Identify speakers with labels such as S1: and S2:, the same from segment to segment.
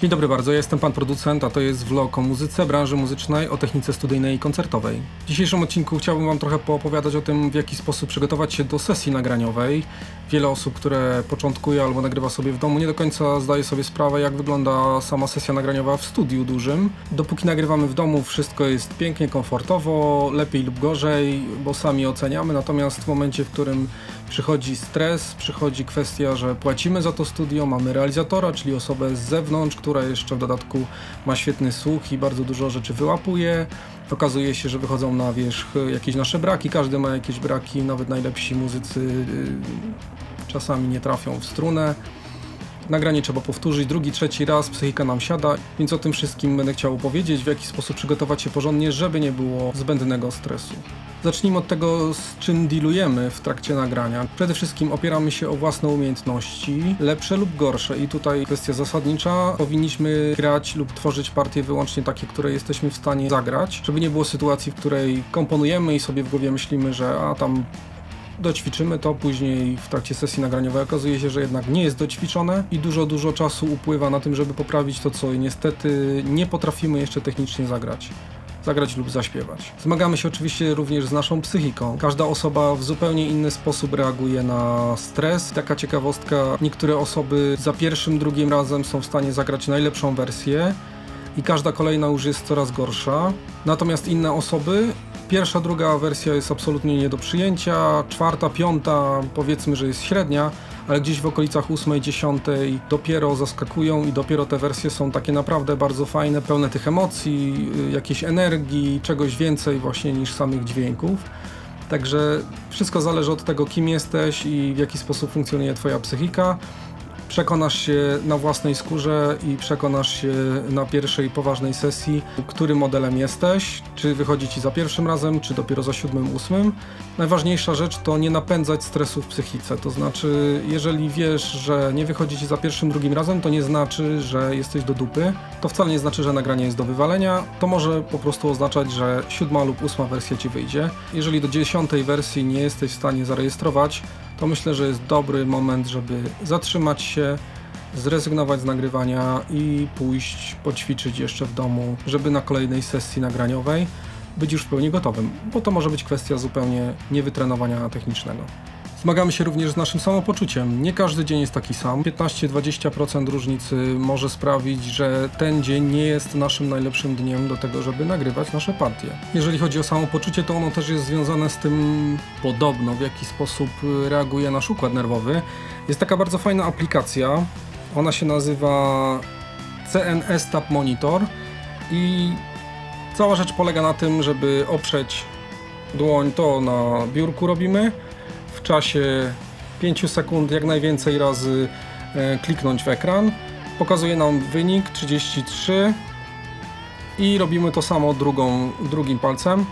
S1: Dzień dobry bardzo, jestem pan producent, a to jest vlog o muzyce, branży muzycznej, o technice studyjnej i koncertowej. W dzisiejszym odcinku chciałbym wam trochę poopowiadać o tym, w jaki sposób przygotować się do sesji nagraniowej. Wiele osób, które początkuje albo nagrywa sobie w domu, nie do końca zdaje sobie sprawę, jak wygląda sama sesja nagraniowa w studiu dużym. Dopóki nagrywamy w domu, wszystko jest pięknie, komfortowo, lepiej lub gorzej, bo sami oceniamy, natomiast w momencie, w którym przychodzi stres, przychodzi kwestia, że płacimy za to studio, mamy realizatora, czyli osobę z zewnątrz, która jeszcze w dodatku ma świetny słuch i bardzo dużo rzeczy wyłapuje. Okazuje się, że wychodzą na wierzch jakieś nasze braki, każdy ma jakieś braki, nawet najlepsi muzycy yy, czasami nie trafią w strunę. Nagranie trzeba powtórzyć drugi, trzeci raz, psychika nam siada, więc o tym wszystkim będę chciał opowiedzieć, w jaki sposób przygotować się porządnie, żeby nie było zbędnego stresu. Zacznijmy od tego, z czym dealujemy w trakcie nagrania. Przede wszystkim opieramy się o własne umiejętności, lepsze lub gorsze. I tutaj kwestia zasadnicza. Powinniśmy grać lub tworzyć partie wyłącznie takie, które jesteśmy w stanie zagrać, żeby nie było sytuacji, w której komponujemy i sobie w głowie myślimy, że a tam doćwiczymy to, później w trakcie sesji nagraniowej okazuje się, że jednak nie jest doćwiczone i dużo, dużo czasu upływa na tym, żeby poprawić to, co niestety nie potrafimy jeszcze technicznie zagrać zagrać lub zaśpiewać. Zmagamy się oczywiście również z naszą psychiką. Każda osoba w zupełnie inny sposób reaguje na stres. Taka ciekawostka, niektóre osoby za pierwszym, drugim razem są w stanie zagrać najlepszą wersję i każda kolejna już jest coraz gorsza. Natomiast inne osoby Pierwsza, druga wersja jest absolutnie nie do przyjęcia, czwarta, piąta powiedzmy, że jest średnia, ale gdzieś w okolicach ósmej, dziesiątej dopiero zaskakują i dopiero te wersje są takie naprawdę bardzo fajne, pełne tych emocji, y, jakiejś energii, czegoś więcej właśnie niż samych dźwięków. Także wszystko zależy od tego, kim jesteś i w jaki sposób funkcjonuje Twoja psychika przekonasz się na własnej skórze i przekonasz się na pierwszej poważnej sesji, którym modelem jesteś, czy wychodzi ci za pierwszym razem, czy dopiero za siódmym, ósmym. Najważniejsza rzecz to nie napędzać stresu w psychice, to znaczy jeżeli wiesz, że nie wychodzi ci za pierwszym, drugim razem, to nie znaczy, że jesteś do dupy. To wcale nie znaczy, że nagranie jest do wywalenia, to może po prostu oznaczać, że siódma lub ósma wersja ci wyjdzie. Jeżeli do dziesiątej wersji nie jesteś w stanie zarejestrować, to myślę, że jest dobry moment, żeby zatrzymać się, zrezygnować z nagrywania i pójść poćwiczyć jeszcze w domu, żeby na kolejnej sesji nagraniowej być już w pełni gotowym, bo to może być kwestia zupełnie niewytrenowania technicznego. Zmagamy się również z naszym samopoczuciem. Nie każdy dzień jest taki sam. 15-20% różnicy może sprawić, że ten dzień nie jest naszym najlepszym dniem do tego, żeby nagrywać nasze partie. Jeżeli chodzi o samopoczucie, to ono też jest związane z tym podobno, w jaki sposób reaguje nasz układ nerwowy. Jest taka bardzo fajna aplikacja. Ona się nazywa CNS Tab Monitor i cała rzecz polega na tym, żeby oprzeć dłoń, to na biurku robimy, czasie 5 sekund jak najwięcej razy e, kliknąć w ekran. Pokazuje nam wynik 33 i robimy to samo drugą, drugim palcem.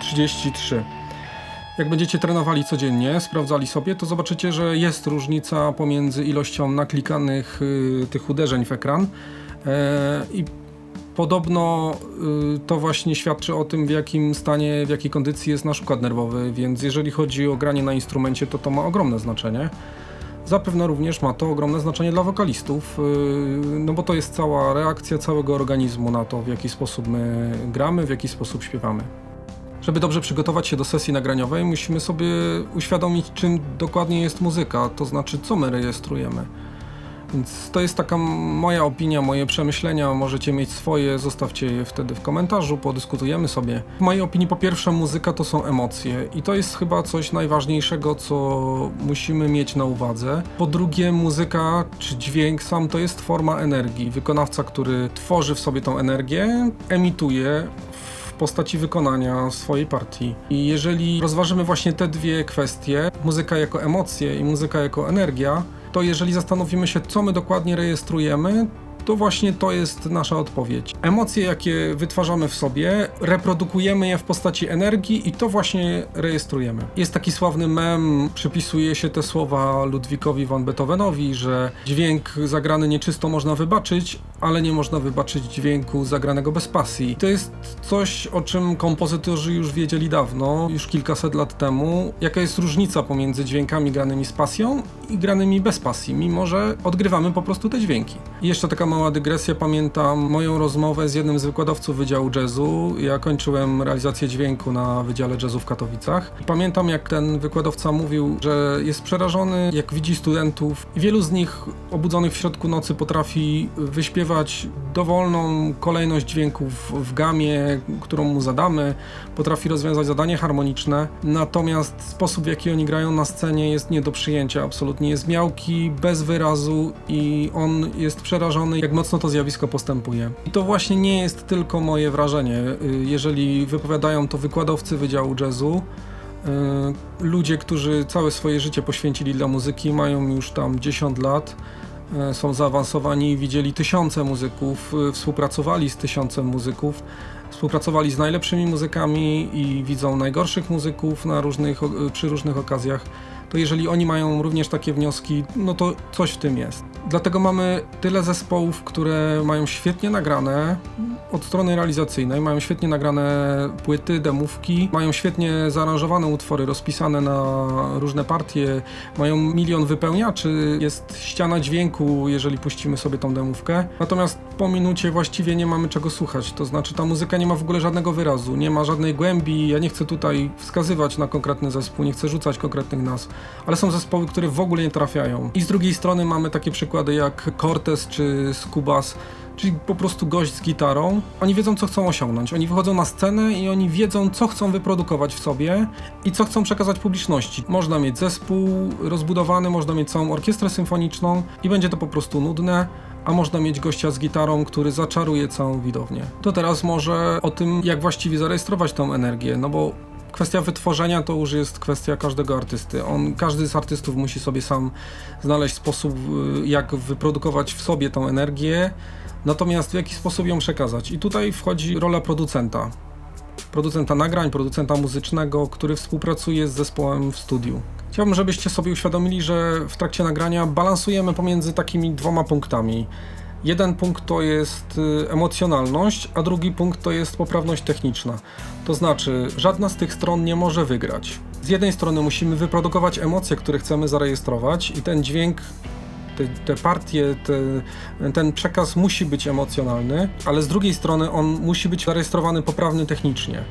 S1: Trzydzieści trzy. Jak będziecie trenowali codziennie, sprawdzali sobie, to zobaczycie, że jest różnica pomiędzy ilością naklikanych y, tych uderzeń w ekran e, i Podobno y, to właśnie świadczy o tym, w jakim stanie, w jakiej kondycji jest nasz układ nerwowy, więc jeżeli chodzi o granie na instrumencie, to to ma ogromne znaczenie. Zapewne również ma to ogromne znaczenie dla wokalistów, y, no bo to jest cała reakcja całego organizmu na to, w jaki sposób my gramy, w jaki sposób śpiewamy. Żeby dobrze przygotować się do sesji nagraniowej, musimy sobie uświadomić, czym dokładnie jest muzyka, to znaczy co my rejestrujemy. Więc to jest taka moja opinia, moje przemyślenia. Możecie mieć swoje, zostawcie je wtedy w komentarzu, podyskutujemy sobie. W mojej opinii, po pierwsze, muzyka to są emocje i to jest chyba coś najważniejszego, co musimy mieć na uwadze. Po drugie, muzyka czy dźwięk sam to jest forma energii. Wykonawca, który tworzy w sobie tą energię, emituje w postaci wykonania swojej partii. I jeżeli rozważymy właśnie te dwie kwestie, muzyka jako emocje i muzyka jako energia, to jeżeli zastanowimy się, co my dokładnie rejestrujemy, to właśnie to jest nasza odpowiedź. Emocje, jakie wytwarzamy w sobie, reprodukujemy je w postaci energii i to właśnie rejestrujemy. Jest taki sławny mem, przypisuje się te słowa Ludwikowi von Beethovenowi, że dźwięk zagrany nieczysto można wybaczyć, ale nie można wybaczyć dźwięku zagranego bez pasji. To jest coś, o czym kompozytorzy już wiedzieli dawno, już kilkaset lat temu, jaka jest różnica pomiędzy dźwiękami granymi z pasją i granymi bez pasji, mimo że odgrywamy po prostu te dźwięki. I jeszcze taka mała dygresja, pamiętam moją rozmowę z jednym z wykładowców Wydziału Jazzu. Ja kończyłem realizację dźwięku na Wydziale Jazzu w Katowicach. Pamiętam jak ten wykładowca mówił, że jest przerażony, jak widzi studentów. Wielu z nich obudzonych w środku nocy potrafi wyśpiewać dowolną kolejność dźwięków w gamie, którą mu zadamy, potrafi rozwiązać zadanie harmoniczne, natomiast sposób w jaki oni grają na scenie jest nie do przyjęcia absolutnie. Jest miałki, bez wyrazu i on jest przerażony, jak mocno to zjawisko postępuje. I to właśnie nie jest tylko moje wrażenie. Y, Jeżeli wypowiadają to wykładowcy Wydziału Jazzu, y, ludzie, którzy całe swoje życie poświęcili dla muzyki, mają już tam 10 lat, y, są zaawansowani, widzieli tysiące muzyków, współpracowali z tysiącem muzyków, współpracowali z najlepszymi muzykami i widzą najgorszych muzyków na różnych, przy różnych okazjach, to jeżeli oni mają również takie wnioski, no to coś w tym jest. Dlatego mamy tyle zespołów, które mają świetnie nagrane od strony realizacyjnej, mają świetnie nagrane płyty, demówki, mają świetnie zaaranżowane utwory, rozpisane na różne partie, mają milion wypełniaczy, jest ściana dźwięku, jeżeli puścimy sobie tą demówkę. Natomiast po minucie właściwie nie mamy czego słuchać, to znaczy ta muzyka nie ma w ogóle żadnego wyrazu, nie ma żadnej głębi. Ja nie chcę tutaj wskazywać na konkretny zespół, nie chcę rzucać konkretnych nazw, ale są zespoły, które w ogóle nie trafiają. I z drugiej strony mamy takie przykłady jak Cortez czy Skubas, czyli po prostu gość z gitarą. Oni wiedzą, co chcą osiągnąć. Oni wychodzą na scenę i oni wiedzą, co chcą wyprodukować w sobie i co chcą przekazać publiczności. Można mieć zespół rozbudowany, można mieć całą orkiestrę symfoniczną i będzie to po prostu nudne. A można mieć gościa z gitarą, który zaczaruje całą widownię. To teraz może o tym, jak właściwie zarejestrować tą energię, no bo kwestia wytworzenia to już jest kwestia każdego artysty. On, każdy z artystów musi sobie sam znaleźć sposób, y, jak wyprodukować w sobie tą energię, natomiast w jaki sposób ją przekazać. I tutaj wchodzi rola producenta. Producenta nagrań, producenta muzycznego, który współpracuje z zespołem w studiu. Chciałbym, żebyście sobie uświadomili, że w trakcie nagrania balansujemy pomiędzy takimi dwoma punktami. Jeden punkt to jest y, emocjonalność, a drugi punkt to jest poprawność techniczna. To znaczy, żadna z tych stron nie może wygrać. Z jednej strony musimy wyprodukować emocje, które chcemy zarejestrować, i ten dźwięk, te, te partie, te, ten przekaz musi być emocjonalny, ale z drugiej strony on musi być zarejestrowany poprawny technicznie.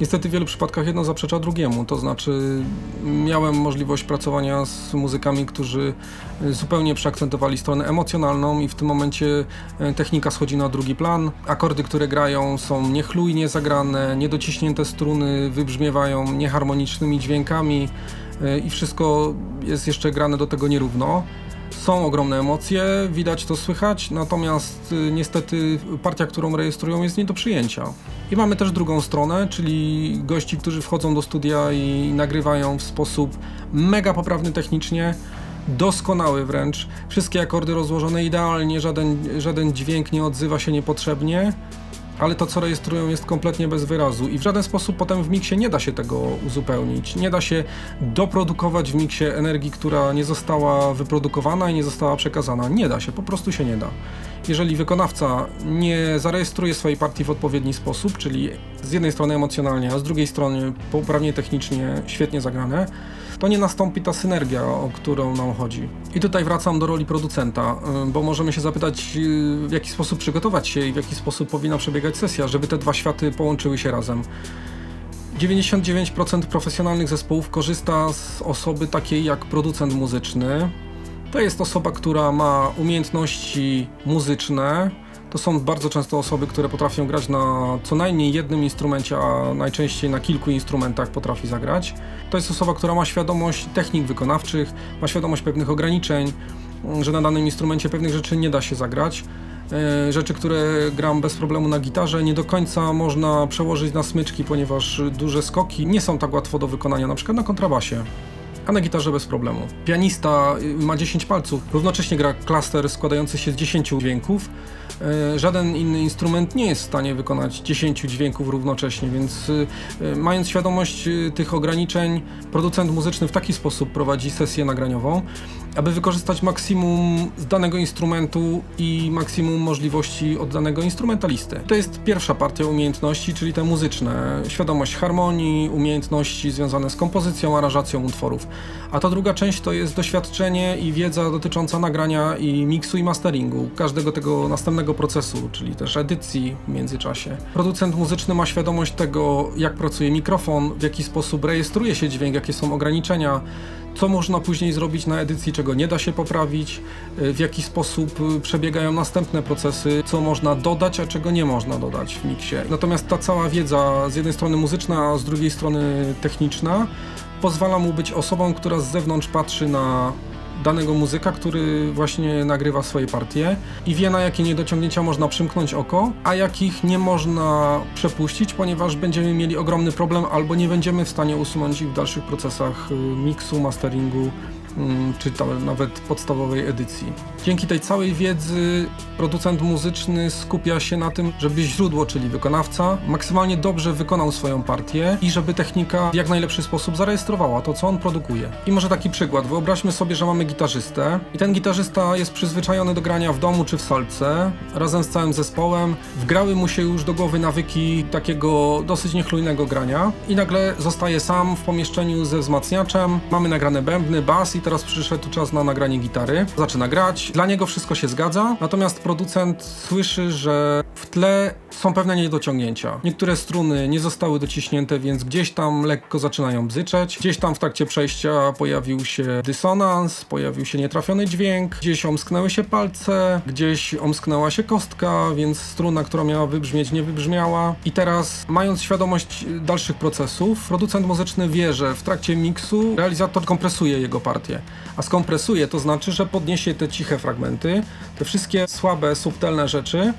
S1: Niestety w wielu przypadkach jedno zaprzecza drugiemu, to znaczy miałem możliwość pracowania z muzykami, którzy zupełnie przeakcentowali stronę emocjonalną i w tym momencie y, technika schodzi na drugi plan. Akordy, które grają są niechlujnie zagrane, niedociśnięte struny wybrzmiewają nieharmonicznymi dźwiękami y, i wszystko jest jeszcze grane do tego nierówno. Są ogromne emocje, widać to słychać, natomiast y, niestety partia, którą rejestrują jest nie do przyjęcia. I mamy też drugą stronę, czyli gości, którzy wchodzą do studia i nagrywają w sposób mega poprawny technicznie, doskonały wręcz. Wszystkie akordy rozłożone idealnie, żaden, żaden dźwięk nie odzywa się niepotrzebnie, ale to, co rejestrują, jest kompletnie bez wyrazu i w żaden sposób potem w miksie nie da się tego uzupełnić. Nie da się doprodukować w miksie energii, która nie została wyprodukowana i nie została przekazana. Nie da się, po prostu się nie da. Jeżeli wykonawca nie zarejestruje swojej partii w odpowiedni sposób, czyli z jednej strony emocjonalnie, a z drugiej strony poprawnie technicznie, świetnie zagrane, to nie nastąpi ta synergia, o którą nam chodzi. I tutaj wracam do roli producenta, y, bo możemy się zapytać, y, w jaki sposób przygotować się i w jaki sposób powinna przebiegać sesja, żeby te dwa światy połączyły się razem. 99% profesjonalnych zespołów korzysta z osoby takiej jak producent muzyczny. To jest osoba, która ma umiejętności muzyczne. To są bardzo często osoby, które potrafią grać na co najmniej jednym instrumencie, a najczęściej na kilku instrumentach potrafi zagrać. To jest osoba, która ma świadomość technik wykonawczych, ma świadomość pewnych ograniczeń, że na danym instrumencie pewnych rzeczy nie da się zagrać. E, Rzeczy, które gram bez problemu na gitarze, nie do końca można przełożyć na smyczki, ponieważ duże skoki nie są tak łatwo do wykonania, na przykład na kontrabasie. A na gitarze bez problemu. Pianista y, ma 10 palców, równocześnie gra klaster składający się z 10 dźwięków. E, Żaden inny instrument nie jest w stanie wykonać 10 dźwięków równocześnie, więc y, y, mając świadomość tych ograniczeń, producent muzyczny w taki sposób prowadzi sesję nagraniową, aby wykorzystać maksimum z danego instrumentu i maksimum możliwości od danego instrumentalisty. To jest pierwsza partia umiejętności, czyli te muzyczne, świadomość harmonii, umiejętności związane z kompozycją, aranżacją utworów. A ta druga część to jest doświadczenie i wiedza dotycząca nagrania i miksu i masteringu, każdego tego następnego procesu, czyli też edycji w międzyczasie. Producent muzyczny ma świadomość tego, jak pracuje mikrofon, w jaki sposób rejestruje się dźwięk, jakie są ograniczenia, co można później zrobić na edycji, czego nie da się poprawić, w jaki sposób y, przebiegają następne procesy, co można dodać, a czego nie można dodać w miksie. Natomiast ta cała wiedza z jednej strony muzyczna, a z drugiej strony techniczna pozwala mu być osobą, która z zewnątrz patrzy na danego muzyka, który właśnie nagrywa swoje partie i wie na jakie niedociągnięcia można przymknąć oko, a jakich nie można przepuścić, ponieważ będziemy mieli ogromny problem albo nie będziemy w stanie usunąć ich w dalszych procesach y, miksu, masteringu mm, czy nawet podstawowej edycji. Dzięki tej całej wiedzy producent muzyczny skupia się na tym, żeby źródło, czyli wykonawca, maksymalnie dobrze wykonał swoją partię i żeby technika w jak najlepszy sposób zarejestrowała to, co on produkuje. I może taki przykład. Wyobraźmy sobie, że mamy gitarzystę i ten gitarzysta jest przyzwyczajony do grania w domu czy w salce, razem z całym zespołem. Wgrały mu się już do głowy nawyki takiego dosyć niechlujnego grania i nagle zostaje sam w pomieszczeniu ze wzmacniaczem. Mamy nagrane bębny, bas i teraz przyszedł czas na nagranie gitary. Zaczyna grać, dla niego wszystko się zgadza, natomiast producent słyszy, że w tle są pewne niedociągnięcia. Niektóre struny nie zostały dociśnięte, więc gdzieś tam lekko zaczynają bzyczeć. Gdzieś tam w trakcie przejścia pojawił się dysonans, pojawił się nietrafiony dźwięk, gdzieś omsknęły się palce, gdzieś omsknęła się kostka, więc struna, która miała wybrzmieć, nie wybrzmiała. I teraz, mając świadomość dalszych procesów, producent muzyczny wie, że w trakcie miksu realizator kompresuje jego partię. A skompresuje to znaczy, że podniesie te ciche fragmenty, te wszystkie słabe, subtelne rzeczy,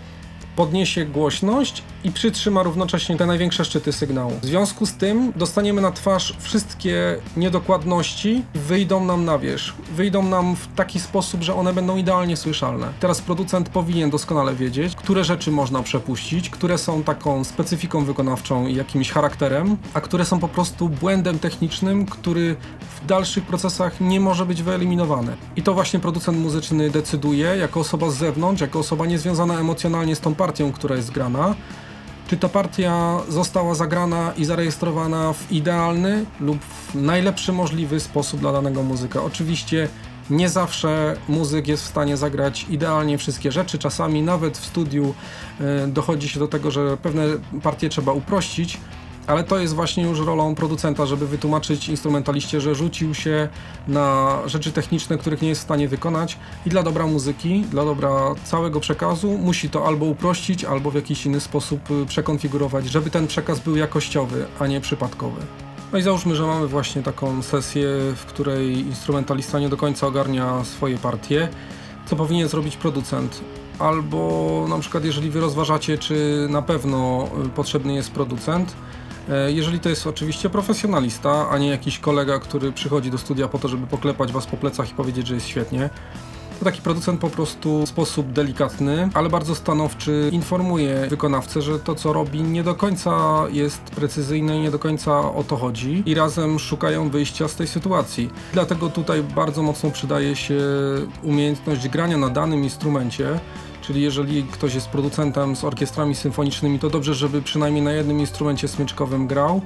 S1: podniesie głośność i przytrzyma równocześnie te największe szczyty sygnału. W związku z tym dostaniemy na twarz wszystkie niedokładności, wyjdą nam na wierzch. Wyjdą nam w taki sposób, że one będą idealnie słyszalne. Teraz producent powinien doskonale wiedzieć, które rzeczy można przepuścić, które są taką specyfiką wykonawczą i jakimś charakterem, a które są po prostu błędem technicznym, który w dalszych procesach nie może być wyeliminowany. I to właśnie producent muzyczny decyduje, jako osoba z zewnątrz, jako osoba niezwiązana emocjonalnie z tą partią, która jest grana, czy ta partia została zagrana i zarejestrowana w idealny lub w najlepszy możliwy sposób dla danego muzyka. Oczywiście nie zawsze muzyk jest w stanie zagrać idealnie wszystkie rzeczy. Czasami nawet w studiu e, dochodzi się do tego, że pewne partie trzeba uprościć, ale to jest właśnie już rolą producenta, żeby wytłumaczyć instrumentaliście, że rzucił się na rzeczy techniczne, których nie jest w stanie wykonać i dla dobra muzyki, dla dobra całego przekazu musi to albo uprościć, albo w jakiś inny sposób y, przekonfigurować, żeby ten przekaz był jakościowy, a nie przypadkowy. No i załóżmy, że mamy właśnie taką sesję, w której instrumentalista nie do końca ogarnia swoje partie. Co powinien zrobić producent? Albo na przykład, jeżeli wy rozważacie, czy na pewno y, potrzebny jest producent, Jeżeli to jest oczywiście profesjonalista, a nie jakiś kolega, który przychodzi do studia po to, żeby poklepać was po plecach i powiedzieć, że jest świetnie, to taki producent po prostu w sposób delikatny, ale bardzo stanowczy informuje wykonawcę, że to co robi nie do końca jest precyzyjne i nie do końca o to chodzi i razem szukają wyjścia z tej sytuacji. Dlatego tutaj bardzo mocno przydaje się umiejętność grania na danym instrumencie, Czyli jeżeli ktoś jest producentem z orkiestrami symfonicznymi, to dobrze, żeby przynajmniej na jednym instrumencie smyczkowym grał,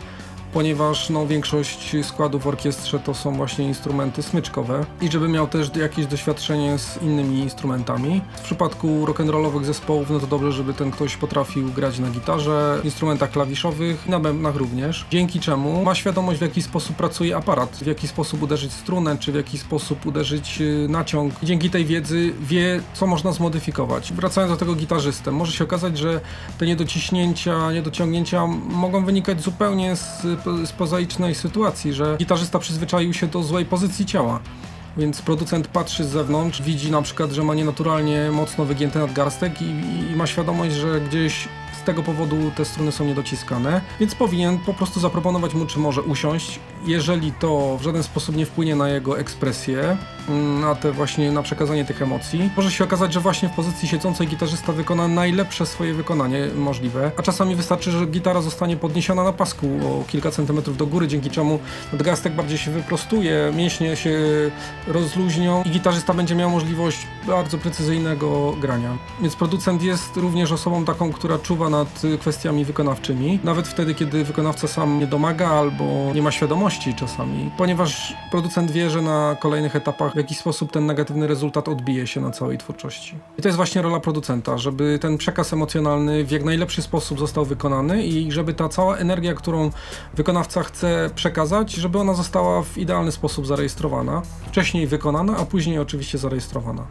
S1: ponieważ no, większość składów w orkiestrze to są właśnie instrumenty smyczkowe i żeby miał też jakieś doświadczenie z innymi instrumentami. W przypadku rock'n'rollowych zespołów, no to dobrze, żeby ten ktoś potrafił grać na gitarze, instrumentach klawiszowych, na bębnach również, dzięki czemu ma świadomość w jaki sposób pracuje aparat, w jaki sposób uderzyć strunę, czy w jaki sposób uderzyć y, naciąg. Dzięki tej wiedzy wie, co można zmodyfikować. Wracając do tego gitarzysty, może się okazać, że te niedociśnięcia, niedociągnięcia mogą wynikać zupełnie z z pozaicznej sytuacji, że gitarzysta przyzwyczaił się do złej pozycji ciała. Więc producent patrzy z zewnątrz, widzi na przykład, że ma nienaturalnie mocno wygięty nadgarstek i, i, ma świadomość, że gdzieś Z tego powodu te struny są niedociskane, więc powinien po prostu zaproponować mu, czy może usiąść. Jeżeli to w żaden sposób nie wpłynie na jego ekspresję, na te właśnie na przekazanie tych emocji, może się okazać, że właśnie w pozycji siedzącej gitarzysta wykona najlepsze swoje wykonanie możliwe, a czasami wystarczy, że gitara zostanie podniesiona na pasku o kilka centymetrów do góry, dzięki czemu nadgarstek bardziej się wyprostuje, mięśnie się rozluźnią i gitarzysta będzie miał możliwość bardzo precyzyjnego grania. Więc producent jest również osobą taką, która czuwa nad kwestiami wykonawczymi, nawet wtedy, kiedy wykonawca sam nie domaga albo nie ma świadomości czasami, ponieważ producent wie, że na kolejnych etapach w jakiś sposób ten negatywny rezultat odbije się na całej twórczości. I to jest właśnie rola producenta, żeby ten przekaz emocjonalny w jak najlepszy sposób został wykonany i żeby ta cała energia, którą wykonawca chce przekazać, żeby ona została w idealny sposób zarejestrowana, wcześniej wykonana, a później oczywiście zarejestrowana.